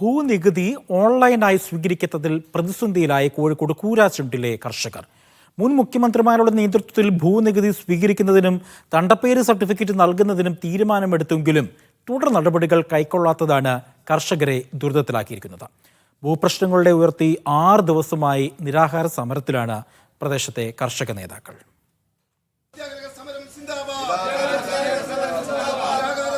ഭൂനികുതി ഓൺലൈനായി സ്വീകരിക്കുന്നതിൽ പ്രതിസന്ധിയിലായ കോഴിക്കോട് കൂരാച്ചുണ്ടിലെ കർഷകർ. മുൻ മുഖ്യമന്ത്രിമാരുടെ നേതൃത്വത്തിൽ ഭൂനികുതി സ്വീകരിക്കുന്നതിനും തണ്ടപ്പേര് സർട്ടിഫിക്കറ്റ് നൽകുന്നതിനും തീരുമാനമെടുത്തെങ്കിലും തുടർ നടപടികൾ കൈക്കൊള്ളാത്തതാണ് കർഷകരെ ദുരിതത്തിലാക്കിയിരിക്കുന്നത്. ഭൂപ്രശ്നങ്ങളുടെ ഉയർത്തി ആറ് ദിവസമായി നിരാഹാര സമരത്തിലാണ് പ്രദേശത്തെ കർഷക നേതാക്കൾ സത്യാഗ്രഹ സമരം സിന്ദാബാദ് നിരാഹാര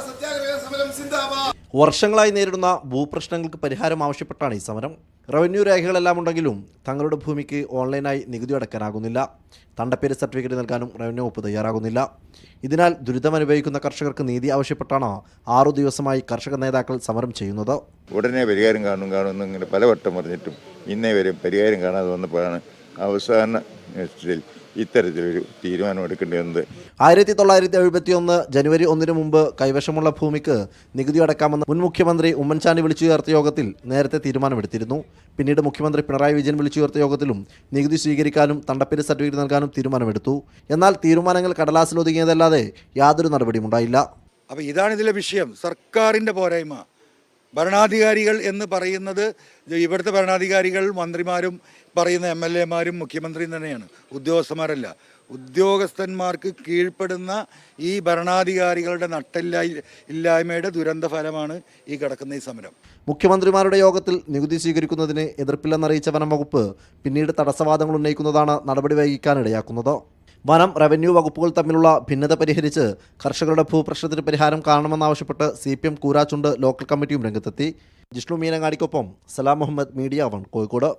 സത്യാഗ്രഹ സമരം സിന്ദാബാദ് വർഷങ്ങളായി നേരിടുന്ന ഭൂപ്രശ്നങ്ങൾക്ക് പരിഹാരം ആവശ്യപ്പെട്ടാണ് ഈ സമരം. റവന്യൂ രേഖകളെല്ലാം ഉണ്ടെങ്കിലും തങ്ങളുടെ ഭൂമിക്ക് ഓൺലൈനായി നികുതി അടക്കാനാകുന്നില്ല തണ്ടപ്പേര് സർട്ടിഫിക്കറ്റ് നൽകാനും റവന്യൂ വകുപ്പ് തയ്യാറാകുന്നില്ല. ഇതിനാൽ ദുരിതമനുഭവിക്കുന്ന കർഷകർക്ക് നീതി ആവശ്യപ്പെട്ടാണ് ആറു ദിവസമായി കർഷക നേതാക്കൾ സമരം ചെയ്യുന്നത്. ഉടനെ പരിഹാരം കാണും കാണുമെന്ന് ഇങ്ങനെ പലവട്ടം പറഞ്ഞിട്ടും ഇന്നേ വരെ പരിഹാരം കാണാതെ വന്നപ്പോഴാണ് അവസാന നിമിഷത്തിൽ ഇത്തരത്തിലൊരു തീരുമാനം എടുക്കേണ്ടി വന്നത് ആയിരത്തി തൊള്ളായിരത്തി എഴുപത്തി ഒന്ന് ജനുവരി ഒന്നിന് മുമ്പ് കൈവശമുള്ള ഭൂമിക്ക് നികുതി അടക്കാമെന്ന് മുൻ മുഖ്യമന്ത്രി ഉമ്മൻചാണ്ടി വിളിച്ചു ചേർത്ത യോഗത്തിൽ നേരത്തെ തീരുമാനമെടുത്തിരുന്നു. പിന്നീട് മുഖ്യമന്ത്രി പിണറായി വിജയൻ വിളിച്ചു ചേർത്ത യോഗത്തിലും നികുതി സ്വീകരിക്കാനും തണ്ടപ്പേര് സർട്ടിഫിക്കറ്റ് നൽകാനും തീരുമാനമെടുത്തു. എന്നാൽ തീരുമാനങ്ങൾ കടലാസിൽ ഒതുങ്ങിയതല്ലാതെ യാതൊരു നടപടിയും ഉണ്ടായില്ല. അപ്പോൾ ഇതാണ് ഇതിലെ വിഷയം. സർക്കാരിന്റെ പോരായ്മ. ഭരണാധികാരികൾ എന്ന് പറയുന്നത് ഇവിടുത്തെ ഭരണാധികാരികൾ മന്ത്രിമാരും പറയുന്ന എം എൽ എമാരും മുഖ്യമന്ത്രിയും തന്നെയാണ്. ഉദ്യോഗസ്ഥന്മാരല്ല. ഉദ്യോഗസ്ഥന്മാർക്ക് കീഴ്പ്പെടുന്ന ഈ ഭരണാധികാരികളുടെ നട്ടില്ലായി ഇല്ലായ്മയുടെ ദുരന്ത ഫലമാണ് ഈ കിടക്കുന്ന ഈ സമരം. മുഖ്യമന്ത്രിമാരുടെ യോഗത്തിൽ നികുതി സ്വീകരിക്കുന്നതിന് എതിർപ്പില്ലെന്നറിയിച്ച വനം വകുപ്പ് പിന്നീട് തടസ്സവാദങ്ങൾ ഉന്നയിക്കുന്നതാണ് നടപടി വൈകിക്കാനിടയാക്കുന്നത് വനം റവന്യൂ വകുപ്പുകൾ തമ്മിലുള്ള ഭിന്നത പരിഹരിച്ച് കർഷകരുടെ ഭൂപ്രശ്നത്തിന് പരിഹാരം കാണണമെന്നാവശ്യപ്പെട്ട് C P M Koorachundu local കമ്മിറ്റിയും രംഗത്തെത്തി. ജിഷ്ണു മീനങ്ങാടിക്കൊപ്പം സലാം മുഹമ്മദ് മീഡിയ വൺ കോഴിക്കോട്.